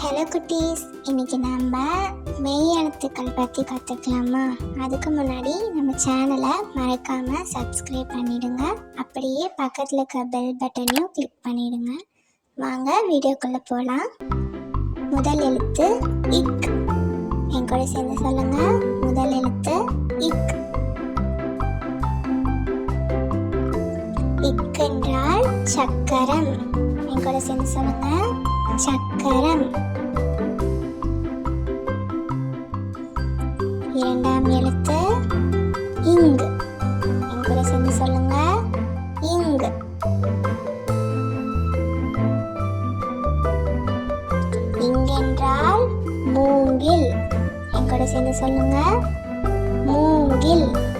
Hello குட்டீஸ். இன்னைக்கு நம்ம மெய் எழுத்துக்கள் பற்றி கற்றுக்கலாமா அதுக்கு முன்னாடி நம்ம சேனலை மறக்காமல் சப்ஸ்கிரைப் பண்ணிடுங்க. அப்படியே பக்கத்தில் இருக்க பெல் பட்டனையும் கிளிக் பண்ணிடுங்க. வாங்க வீடியோக்குள்ளே போகலாம் முதல் எழுத்து இக் என் கூட சேர்ந்து சொல்லுங்க. முதல் எழுத்து இக் இக் என்றால் சக்கரம். என் கூட சேர்ந்து சொல்லுங்க. சக்கரம். இரண்டாம் எழுத்து இங்கு. என் கூட சேர்ந்து சொல்லுங்க இங்கு. என்றால் மூங்கில். என் கூட சேர்ந்து சொல்லுங்க மூங்கில்.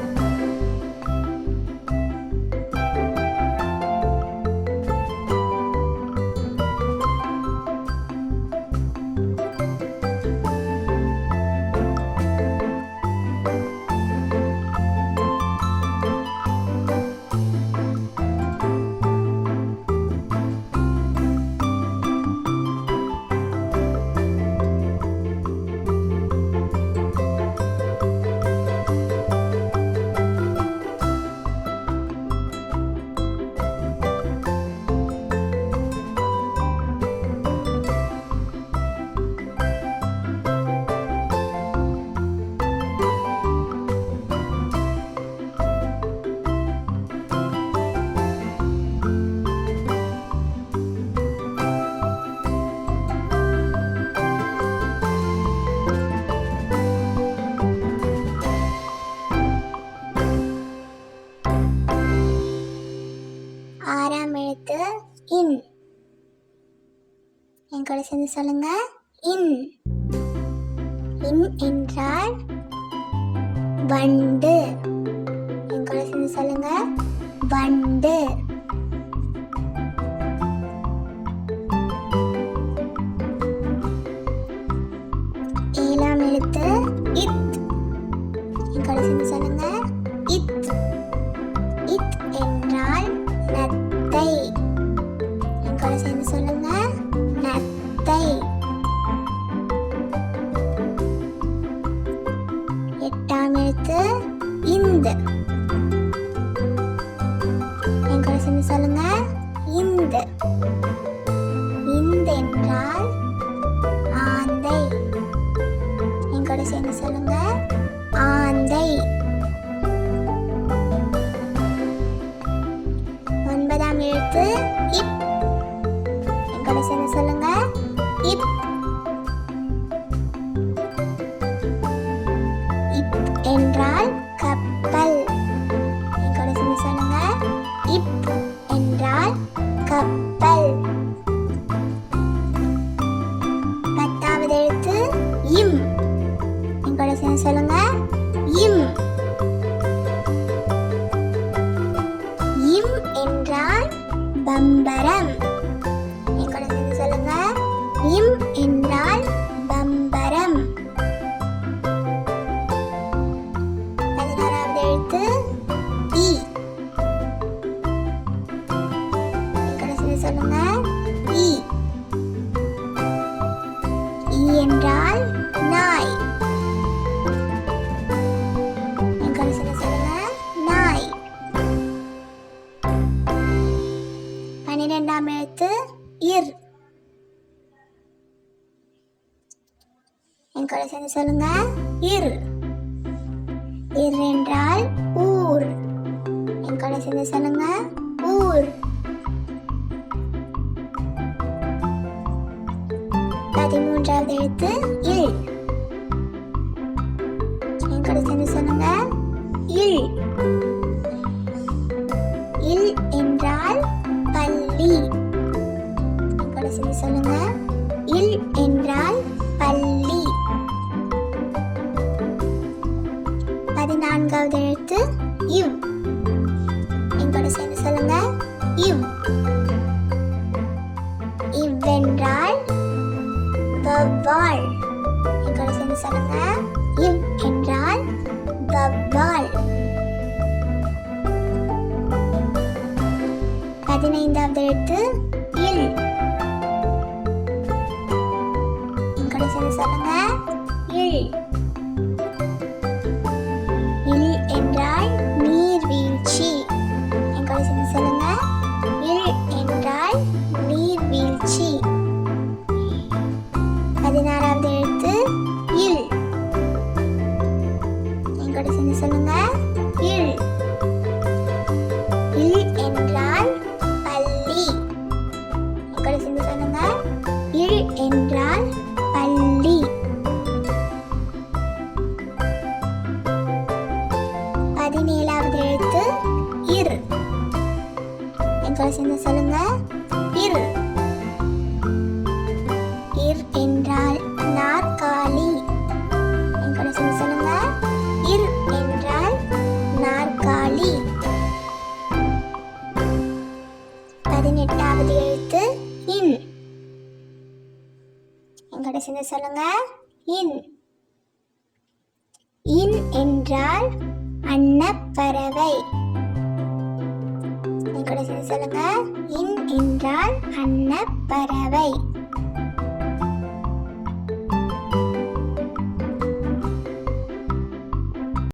என் கூட சேர்ந்து சொல்லுங்க. இன். இன் என்றால் வண்டு. என் கூட சேர்ந்து சொல்லுங்க. வண்டு. எட்டாம் எழுத்து இந்த என் கூட சேர்ந்து சொல்லுங்க இந்த இந்த என்றால் ஆந்தை என் கூட சேர்ந்து சொல்லுங்க ஆந்தை ஒன்பதாம் எழுத்து இப் என் கூட சேர்ந்து சொல்லுங்க இப் என்றால் நாய். என் நாய். பன்னிரெண்டாம் எழுத்து இர். என் கூட சேர்ந்து சொல்லுங்க இர். இர் என்றால் ஊர். என் கூட சேர்ந்து சொல்லுங்க பதிமூன்றாவது எழுத்து இல். என் கூட சேர்ந்து சொல்லுங்க. இல். இல் என்றால் பள்ளி. என் கூட சேர்ந்து சொல்லுங்க. இல் என்றால் பள்ளி. பதினான்காவது எழுத்து இவ். என் கூட சேர்ந்து சொல்லுங்க. இவ். வவ்வால் என் சேர்ந்து சொல்லுங்க இவ் என்றால் வவ்வால் பதினைந்தாவது எழுத்து இல் பதினேழாவது எழுத்து இர். என் சேர்ந்து சொல்லுங்க. இரு. இர் என்றால் நாற்காலி. என் சேர்ந்து சொல்லுங்க. இர் என்றால் நாற்காலி. பதினெட்டாவது எழுத்து இன். என் சேர்ந்து சொல்லுங்க. இன். இன் என்றால் அன்னப்பறவை. சொல்லுங்க. இன் என்றால் அன்னப்பறவை.